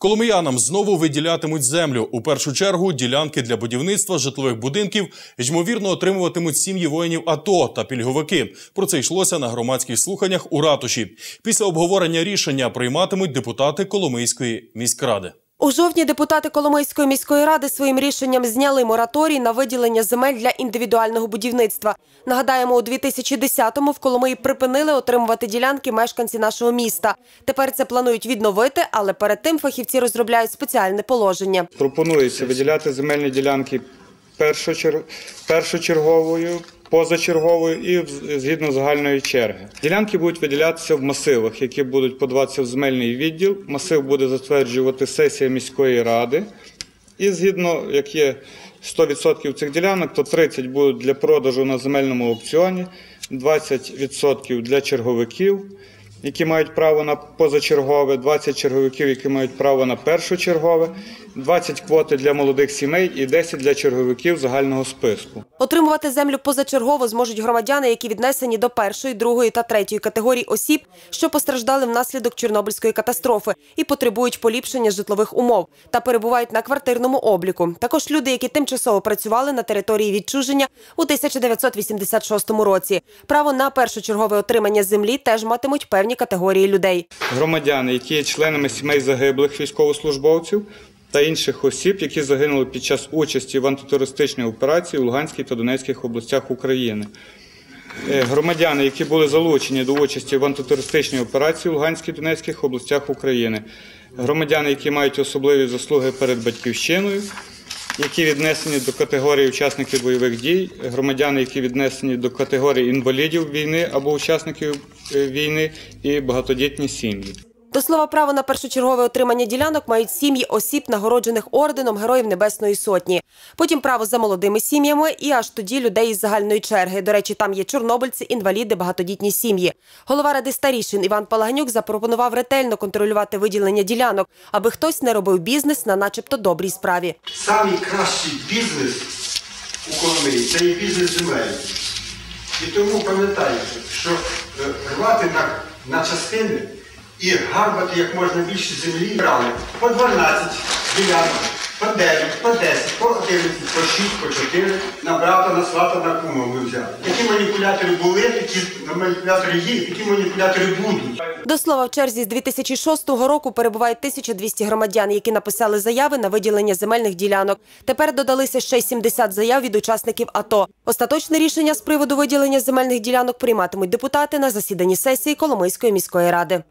Коломиянам знову виділятимуть землю. У першу чергу ділянки для будівництва житлових будинків ймовірно отримуватимуть сім'ї воїнів АТО та пільговики. Про це йшлося на громадських слуханнях у ратуші. Після обговорення рішення прийматимуть депутати Коломийської міськради. У жовтні депутати Коломийської міської ради своїм рішенням зняли мораторій на виділення земель для індивідуального будівництва. Нагадаємо, у 2010-му в Коломиї припинили отримувати ділянки мешканці нашого міста. Тепер це планують відновити, але перед тим фахівці розробляють спеціальне положення. Пропонується виділяти земельні ділянки першочер... першочерговою, позачерговою і згідно загальної черги. Ділянки будуть виділятися в масивах, які будуть подаватися в земельний відділ. Масив буде затверджувати сесія міської ради. І згідно, як є 100% цих ділянок, то 30 будуть для продажу на земельному аукціоні, 20% для черговиків, які мають право на позачергове, 20 черговиків, які мають право на першочергове, 20 квоти для молодих сімей і 10 для черговиків загального списку. Отримувати землю позачергово зможуть громадяни, які віднесені до першої, другої та третьої категорій осіб, що постраждали внаслідок Чорнобильської катастрофи і потребують поліпшення житлових умов та перебувають на квартирному обліку. Також люди, які тимчасово працювали на території відчуження у 1986 році. Право на першочергове отримання землі теж матимуть певні категорії людей. Громадяни, які є членами сімей загиблих військовослужбовців та інших осіб, які загинули під час участі в антитерористичній операції у Луганській та Донецьких областях України. Е, Громадяни, які були залучені до участі в антитерористичній операції у Луганській та Донецьких областях України. Громадяни, які мають особливі заслуги перед батьківщиною, які віднесені до категорії учасників бойових дій, громадяни, які віднесені до категорії інвалідів війни або учасників е, війни, і багатодітні сім'ї. До слова, право на першочергове отримання ділянок мають сім'ї осіб, нагороджених орденом Героїв Небесної Сотні. Потім право за молодими сім'ями і аж тоді людей із загальної черги. До речі, там є чорнобильці, інваліди, багатодітні сім'ї. Голова ради старішин Іван Палагнюк запропонував ретельно контролювати виділення ділянок, аби хтось не робив бізнес на начебто добрій справі. Самий кращий бізнес у Коломиї це є бізнес земель. І тому пам'ятайте, що е, рвати на, на частини і гарбати як можна більше землі брали по 12 ділянок, по 9, по 10, по 11, по 6, по 4, на брата, на свата, на кума взяли. Такі маніпулятори були, такі маніпулятори є, такі маніпулятори будуть. До слова, в черзі з 2006 року перебувають 1200 громадян, які написали заяви на виділення земельних ділянок. Тепер додалися ще й 70 заяв від учасників АТО. Остаточне рішення з приводу виділення земельних ділянок прийматимуть депутати на засіданні сесії Коломийської міської ради.